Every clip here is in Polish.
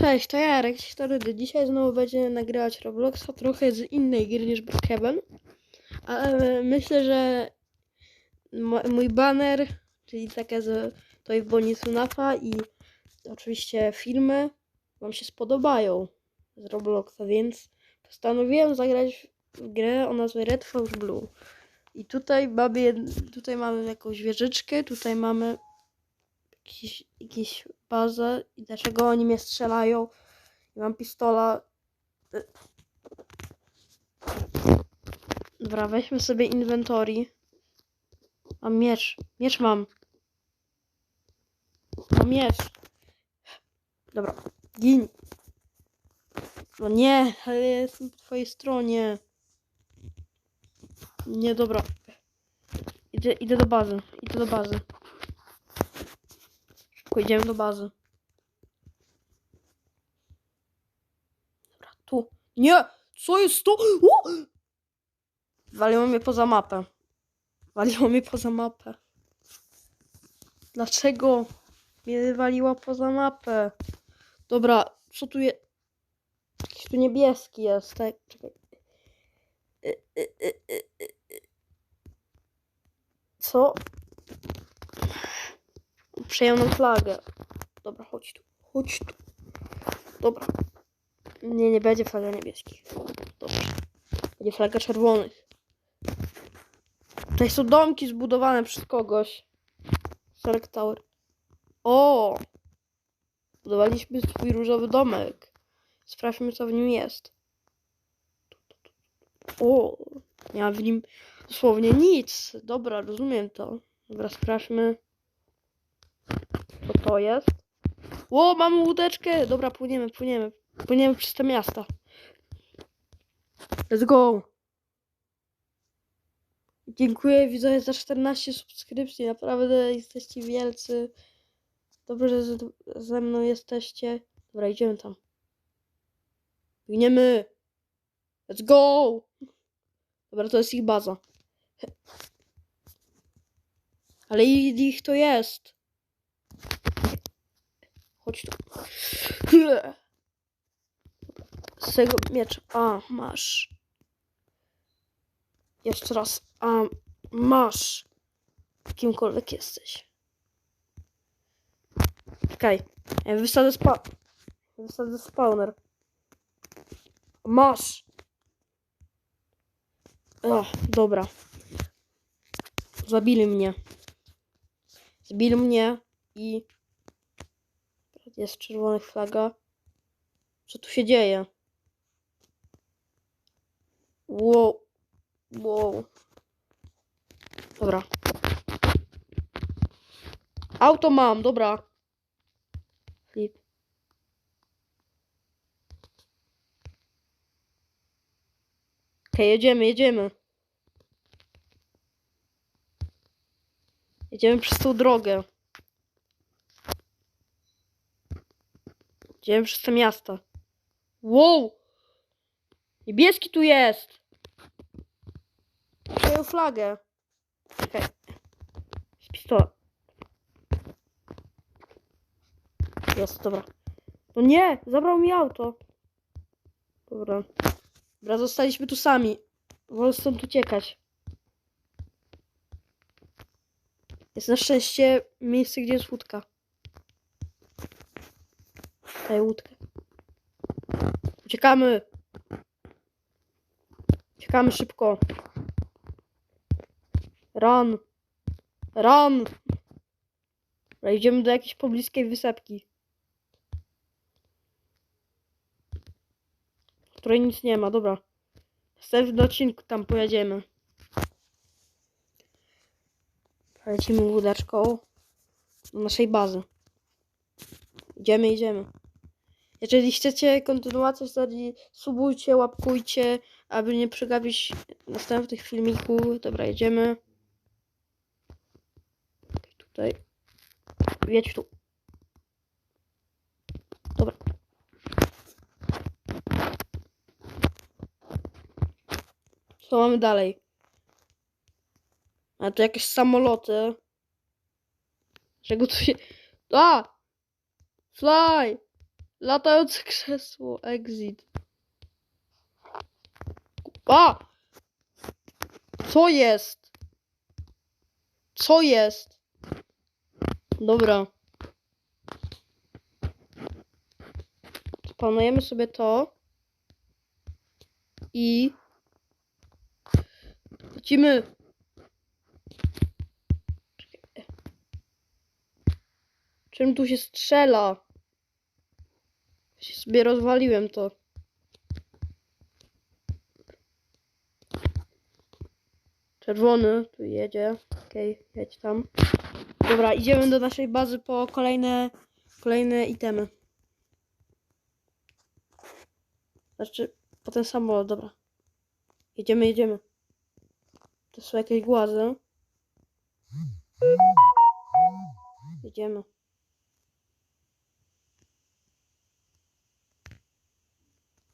Cześć, to ja, Jarek Storydy. Dzisiaj znowu będziemy nagrywać Robloxa trochę z innej gry niż Brookhaven. Ale myślę, że mój banner, czyli takie z Toy Bonnie Sunafa i oczywiście filmy Wam się spodobają z Robloxa, więc postanowiłem zagrać w grę o nazwie Red Force Blue. I tutaj mamy, tutaj mamy jakąś wieżyczkę, tutaj mamy jakiś, jakiś bazę i dlaczego oni mnie strzelają. I mam pistola. Dobra, weźmy sobie inventory. Mam miecz. Miecz mam. Mam miecz. Dobra, gin. No nie, ale jestem po twojej stronie. Nie, dobra. Idę, idę do bazy. Idę do bazy. Idziemy do bazy. Dobra, tu. Nie! Co jest to? O! Waliło mnie poza mapę. Waliło mnie poza mapę. Dlaczego mnie waliła poza mapę? Dobra, co tu jest? Jakiś tu niebieski jest, tak? Czekaj. Y, y, y. Co? Przejął nam flagę. Dobra, chodź tu. Chodź tu. Dobra. Nie, nie będzie flaga niebieskich. Dobrze. Będzie flaga czerwonych. Tutaj są domki zbudowane przez kogoś. Select Tower. O! Budowaliśmy swój różowy domek. Sprawdźmy, co w nim jest. O! Nie ma w nim dosłownie nic. Dobra, rozumiem to. Dobra, sprawdźmy. To jest? Ło, mamy łódeczkę! Dobra, płyniemy, płyniemy. Płyniemy przez te miasta. Let's go! Dziękuję widzowie za 14 subskrypcji. Naprawdę jesteście wielcy. Dobrze, że ze mną jesteście. Dobra, idziemy tam. Biegniemy! Let's go! Dobra, to jest ich baza. Ale ich to jest. Chodź tu. Z tego miecza. A, masz. Jeszcze raz. A, masz. Kimkolwiek jesteś. Czekaj. Ja wysadzę spa... Wysadzę spawner. Masz. O, dobra. Zabili mnie. Zabili mnie i... Jest czerwona flaga. Co tu się dzieje? Wow. Wow. Dobra. Auto mam, dobra. Flip. Okej, jedziemy, jedziemy. Jedziemy przez tą drogę. Jedziemy przez te miasta. Wow! Niebieski tu jest! Przejął flagę. Czekaj. Jest pistolet. Jest, dobra. No nie! Zabrał mi auto. Dobra. Dobra, zostaliśmy tu sami. Wolę stąd uciekać. Jest na szczęście miejsce, gdzie jest łódka. Daj łódkę. Uciekamy. Uciekamy szybko. Run. Run. Idziemy do jakiejś pobliskiej wysepki. W której nic nie ma, dobra. W następnym odcinku tam pojedziemy. Lecimy łódeczką do naszej bazy. Idziemy, idziemy. Jeżeli chcecie kontynuację serii, subujcie, łapkujcie, aby nie przegapić następnych filmików. Dobra, jedziemy. Tutaj. Wiedź tu. Dobra. Co mamy dalej? A to jakieś samoloty. Czego tu się... A! Fly! Latające krzesło, exit. A! Co jest? Co jest? Dobra. Planujemy sobie to. I... Lecimy. Czym tu się strzela? Sobie rozwaliłem to. Czerwony tu jedzie. Okej, jedź tam. Dobra, idziemy do naszej bazy po kolejne, kolejne itemy. Znaczy, po ten samolot, dobra. Jedziemy, jedziemy. To są jakieś głazy. Jedziemy.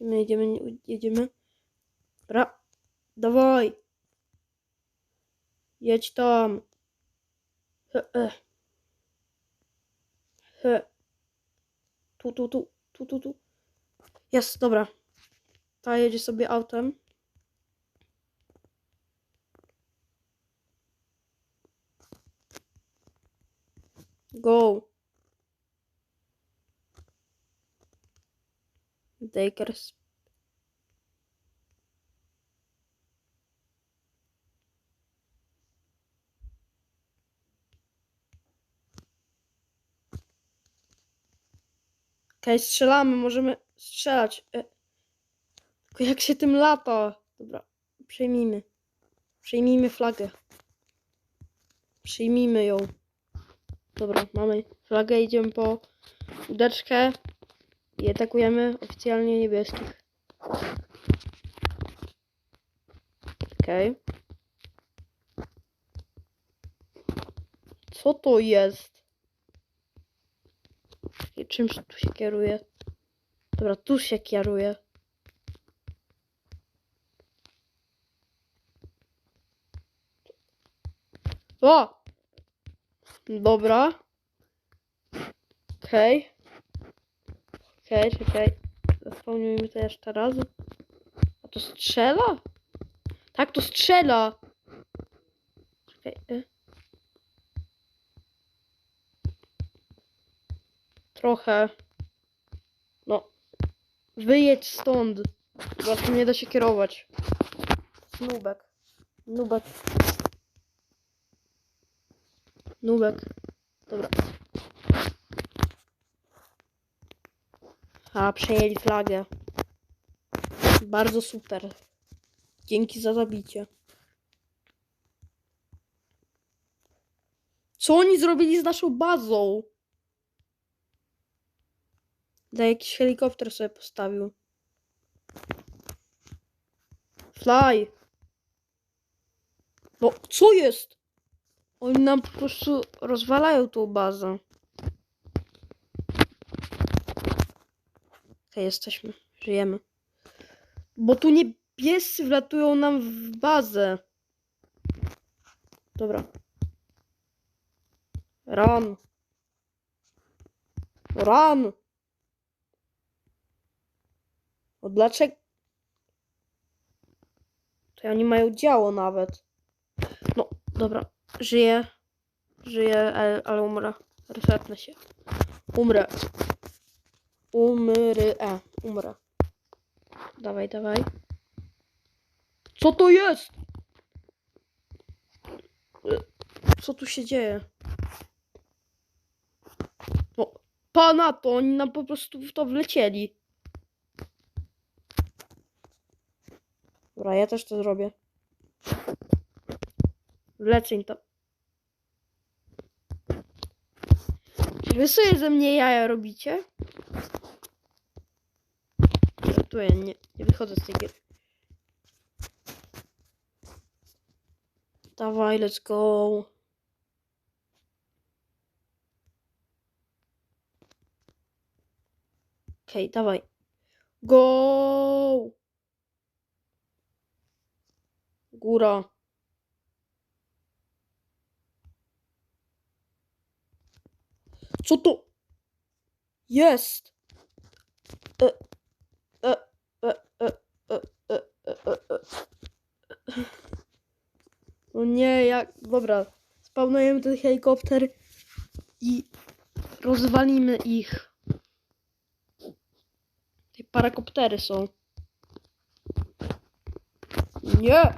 Jedziemy, jedziemy, jedziemy. Dobra. Dawaj. Jedź tam. He, e. He. Tu, tu, tu, tu, tu, tu. Jest, dobra. Ta jedzie sobie autem. Go. Dakers. Okej, strzelamy, możemy strzelać. E. Tylko jak się tym lata? Dobra, przejmijmy. Przejmijmy flagę. Przyjmijmy ją. Dobra, mamy flagę, idziemy po łódeczkę i atakujemy oficjalnie niebieskich. Okej. Co to jest? I czymś tu się kieruje? Dobra, tu się kieruje. O! Dobra. Okej. Okej, czekaj. Zapomnijmy to jeszcze raz. A to strzela? Tak, to strzela. Czekaj. y. Trochę. No. Wyjedź stąd. Tu nie da się kierować. Nubek. Nubek. Nubek. Dobra. A, przejęli flagę. Bardzo super. Dzięki za zabicie. Co oni zrobili z naszą bazą? Da jakiś helikopter sobie postawił. Fly. No, co jest? Oni nam po prostu rozwalają tą bazę. Jesteśmy. Żyjemy. Bo tu niebiescy wlatują nam w bazę. Dobra. Run. Run. O dlaczego? To oni mają działo nawet. No, dobra. Żyję. Żyję, ale, ale umrę. Resetnę się. Umrę. Umrę. E, umrę. Dawaj, dawaj. Co to jest? Co tu się dzieje? No, pana to, oni nam po prostu w to wlecieli. Dobra, ja też to zrobię. Wleceń to. Czy wy sobie ze mnie jaja robicie? Żartuję, nie, nie wychodzę z tej gry. Dawaj, let's go. Okej, okay, dawaj. Go! Góra. Co to jest? No nie, jak. Dobra. Spawnujemy ten helikopter i rozwalimy ich. Te parakoptery są. Nie!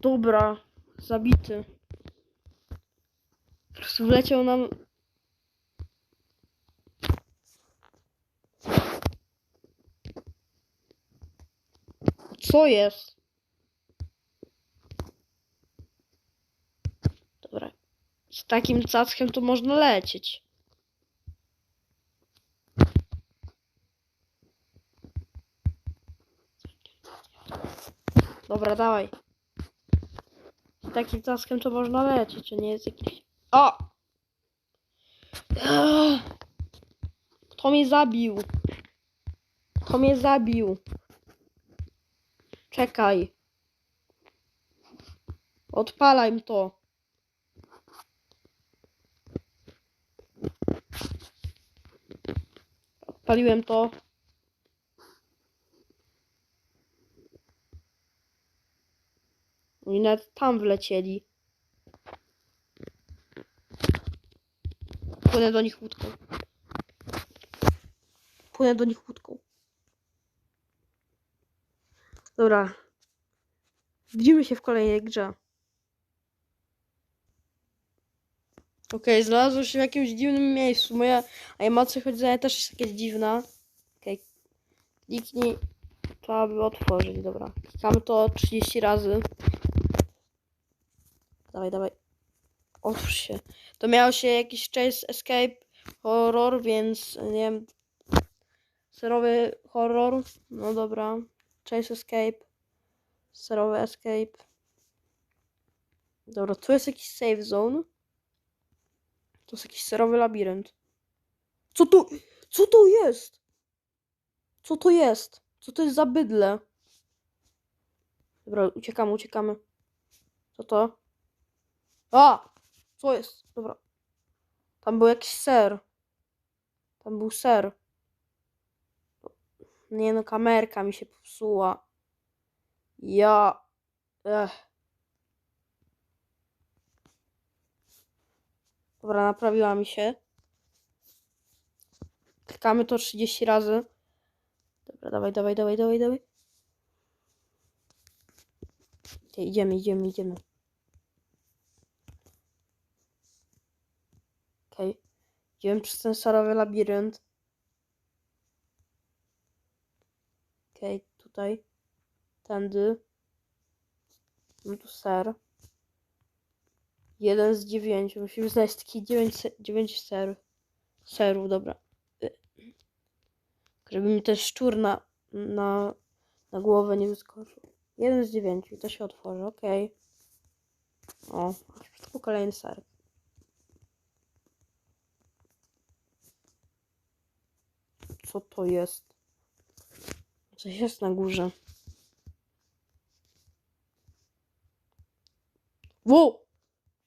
Dobra, zabity. Wleciał nam. Co jest? Dobra. Z takim cackiem to można lecieć. Dobra, dawaj. Z takim cackiem to można lecieć, to nie jest jakiś... O! Kto mnie zabił? Kto mnie zabił? Czekaj. Odpalaj to. Odpaliłem to. Oni nawet tam wlecieli. Płynę do nich łódką. Płynę do nich łódką. Dobra. Widzimy się w kolejnej grze. Okej, znalazłem się w jakimś dziwnym miejscu. Moja animacja chodzenia też jest jakaś dziwna. Okej. Kliknij. Trzeba by otworzyć, dobra. Klikamy to 30 razy. Dawaj, dawaj. Otwórz się. To miało się jakiś chase escape horror, więc nie wiem. Serowy horror. No dobra. Chase escape. Serowy escape. Dobra, tu jest jakiś save zone. To jest jakiś serowy labirynt. Co to? Co to jest? Co to jest? Co to jest za bydle? Dobra, uciekamy, uciekamy. Co to? A! Co jest? Dobra. Tam był jakiś ser. Tam był ser. Nie no, kamerka mi się popsuła. Ja. Ech. Dobra, naprawiła mi się. Klikamy to 30 razy. Dobra, dawaj, dawaj, dawaj, dawaj, dawaj. Idziemy, idziemy, idziemy. Okej. Idziemy przez ten sarowy labirynt. Okej, tutaj. Tędy. No tu ser. Jeden z dziewięciu. Musimy znaleźć taki dziewięć, dziewięć ser. Serów, dobra. Y. Żeby mi ten szczur na, na, na głowę nie wyskoczył. Jeden z dziewięciu. To się otworzy, okej. O, w przypadku kolejny ser. Co to jest? Coś jest na górze. Wow!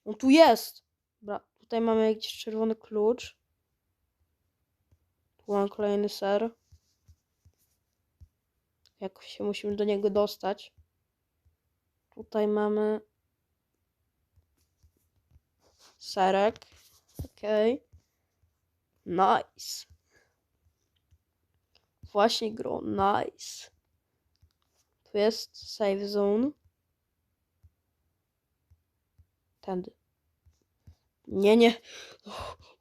On tu jest! Dobra, tutaj mamy jakiś czerwony klucz. Tu mamy kolejny ser. Jakoś się musimy do niego dostać. Tutaj mamy serek. Okej. Nice. Właśnie gro, nice. Tu jest save zone. Tędy. Nie, nie.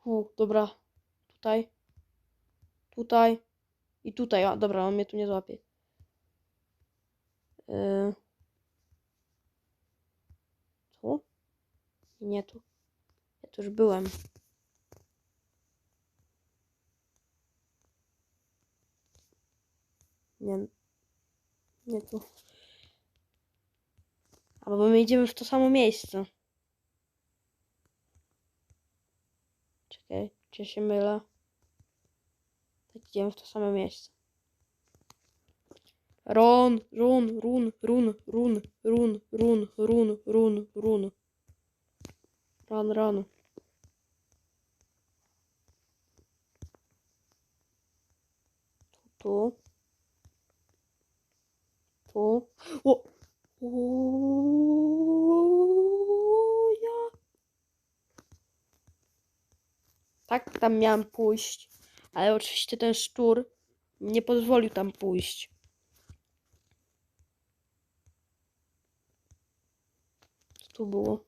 U, dobra. Tutaj. Tutaj. I tutaj. A, dobra, on mnie tu nie złapie. Yy. Tu? Nie tu. Ja tu już byłem. Nie. Nie tu. Albo my idziemy w to samo miejsce. Czekaj, czy się mylę? Tak idziemy w to samo miejsce. Ron, run, run, run, run, run, run, run, run, run. Run, run. Tu. Tu. O! O, ja. Tak, tam miałam pójść. Ale oczywiście ten szczur nie pozwolił tam pójść. Co tu było?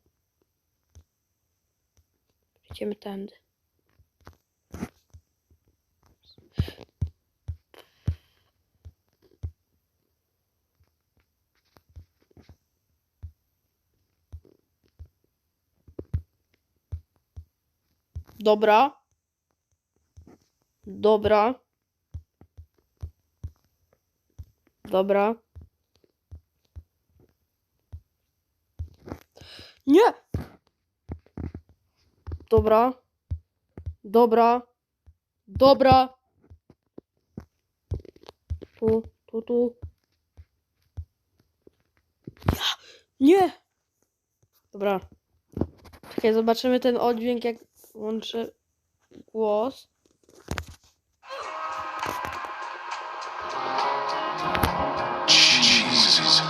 Idziemy tędy. Dobra. Dobra. Dobra. Nie! Dobra. Dobra. Dobra. Tu, tu, tu. Nie! Dobra. Czekaj, zobaczymy ten oddźwięk, jak łączę głos. Cheese.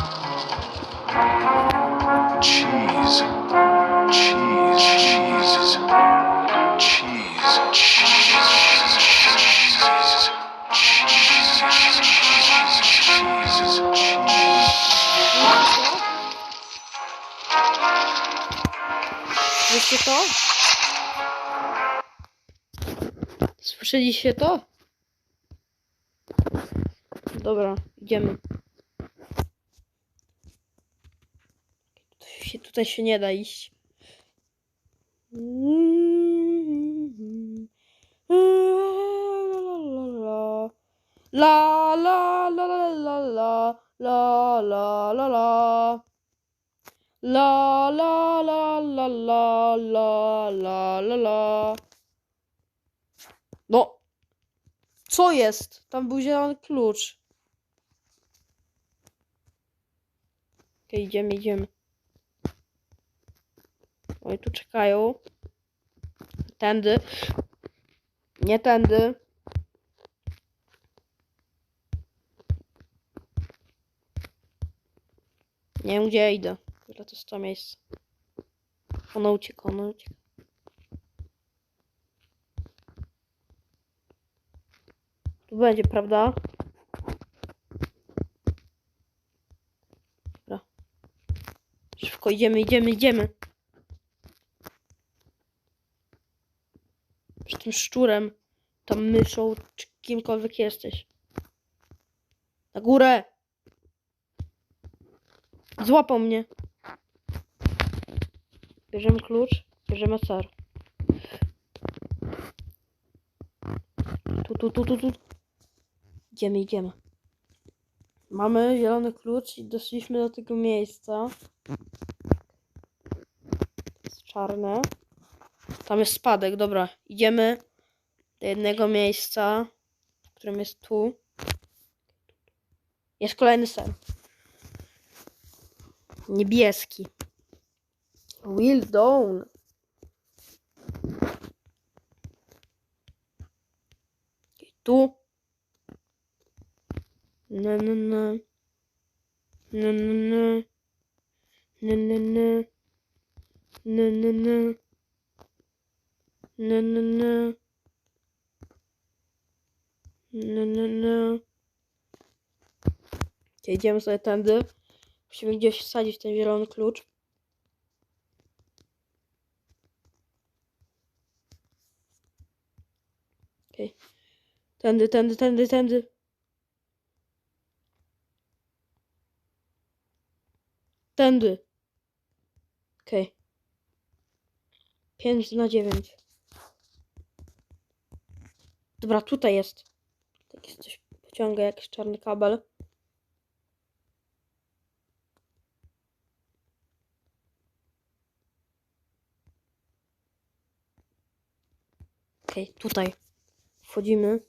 Cheese. Cheese. Cheese. Cheese. Słyszycie to? Słyszeliście to? Dobra, idziemy. Się, tutaj się nie da iść. La la la la la la la la la la La la la la la la la la la. No. Co jest? Tam był zielony klucz. Okej, idziemy, idziemy. Oj, tu czekają. Tędy. Nie tędy. Nie wiem, gdzie ja idę. Ile to jest to miejsce? Ono ucieka. Tu będzie, prawda? Dobra. Szybko idziemy, idziemy, idziemy. Z tym szczurem, tam myszą, czy kimkolwiek jesteś. Na górę! Złapał mnie. Bierzemy klucz, bierzemy ser. Tu, tu, tu, tu, tu. Idziemy, idziemy. Mamy zielony klucz i doszliśmy do tego miejsca. Jest czarne. Tam jest spadek, dobra. Idziemy do jednego miejsca, w którym jest tu. Jest kolejny sen. Niebieski. Will Dawn. Tu. Na na na. Na na na. Na na na. Na na na. Na na na. Na na. Okej, Idziemy sobie tędy. Musimy gdzieś wsadzić ten zielony klucz. Okej. Tędy, tędy, tędy, tędy. Tędy. Okej. 5 na 9. Dobra, tutaj jest. Taki coś pociąga, jakiś czarny kabel. Okej, tutaj. Wchodzimy.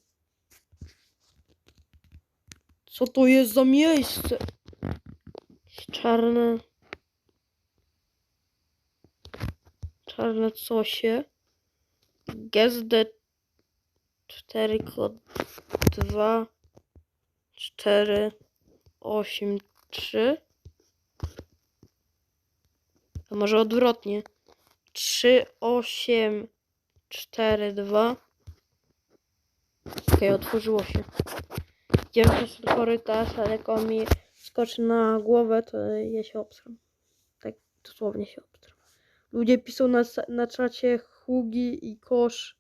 Co to jest za miejsce? Czarne. Czarne cosie. GSD 4 kod 2 4, 8, 3. A może odwrotnie. 3, 8, 4, 2. Okej, otworzyło się. Idziemy przez korytarz, ale jak on mi skoczy na głowę, to ja się obsram. Tak dosłownie się obsram. Ludzie piszą na, na czacie Hugi i Kosz.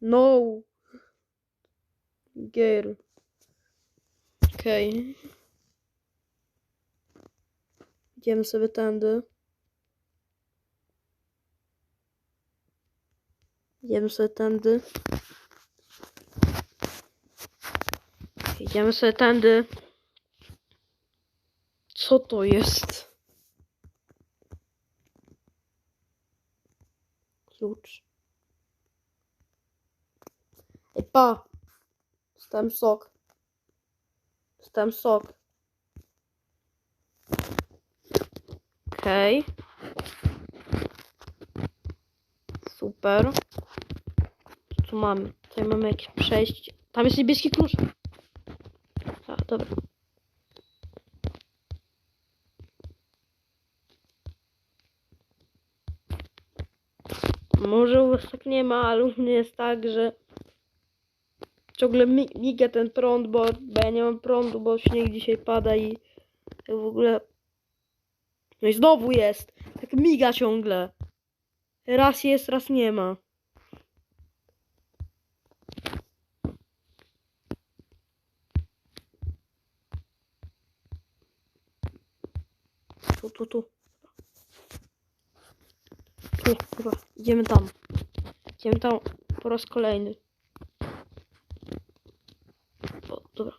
No. Girl. Okej. Idziemy sobie tędy. Idziemy sobie tędy. Idziemy sobie tędy. Co to jest? Klucz. Ej, pa! Dostałem sok. Dostałem sok. Okej. Super. Co mamy? Tutaj mamy jakieś przejście. Tam jest niebieski klucz. A, dobra. Może u was tak nie ma, ale u mnie jest tak, że ciągle mi miga ten prąd, bo, bo ja nie mam prądu, bo śnieg dzisiaj pada i w ogóle... No i znowu jest! Tak miga ciągle. Raz jest, raz nie ma. Tu, tu, tu. Tu, chyba. Idziemy tam. Idziemy tam po raz kolejny. O, dobra.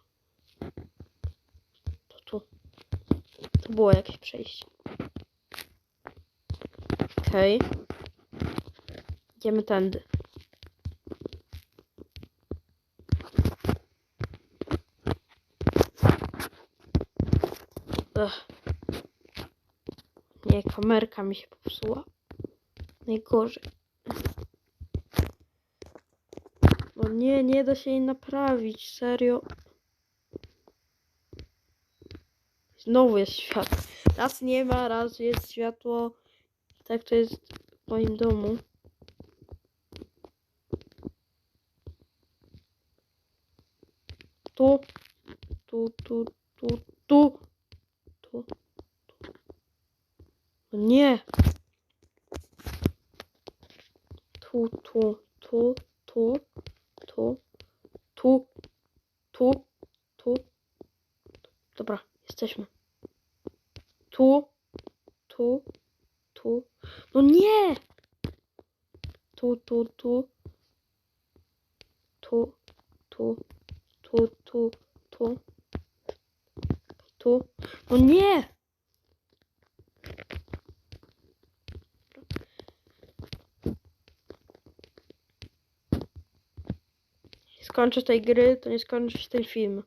To tu. To było jakieś przejście. Okej. Idziemy tędy. Ech. Nie, kamerka mi się popsuła. Najgorzej. No nie, nie da się jej naprawić, serio. Znowu jest światło. Raz nie ma, raz jest światło. Tak to jest w moim domu. Tu, tu, tu, tu, tu, tu, tu. No nie. Tu, tu, tu, tu, tu, tu, tu. Dobra, jesteśmy. Tu, tu, tu. No nie! Tu, tu, tu. Tu, tu, tu, tu, tu. Tu. No nie! Skończę tej gry, to nie skończy ten film.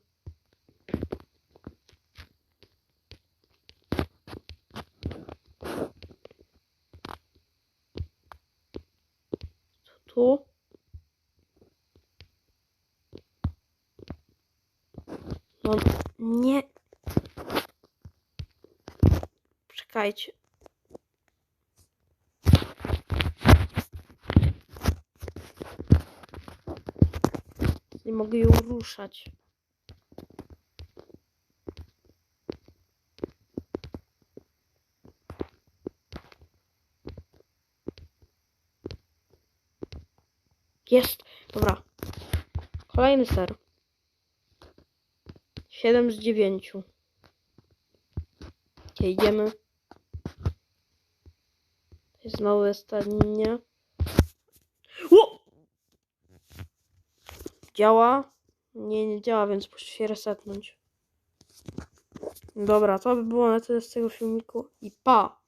Tu? No nie. Czekajcie. Nie mogę ją ruszać. Jest. Dobra. Kolejny ser. 7 z 9. Okay, idziemy. Znowu jest. O! Działa? Nie, nie działa, więc muszę się resetnąć. Dobra, to by było na tyle z tego filmiku. I pa!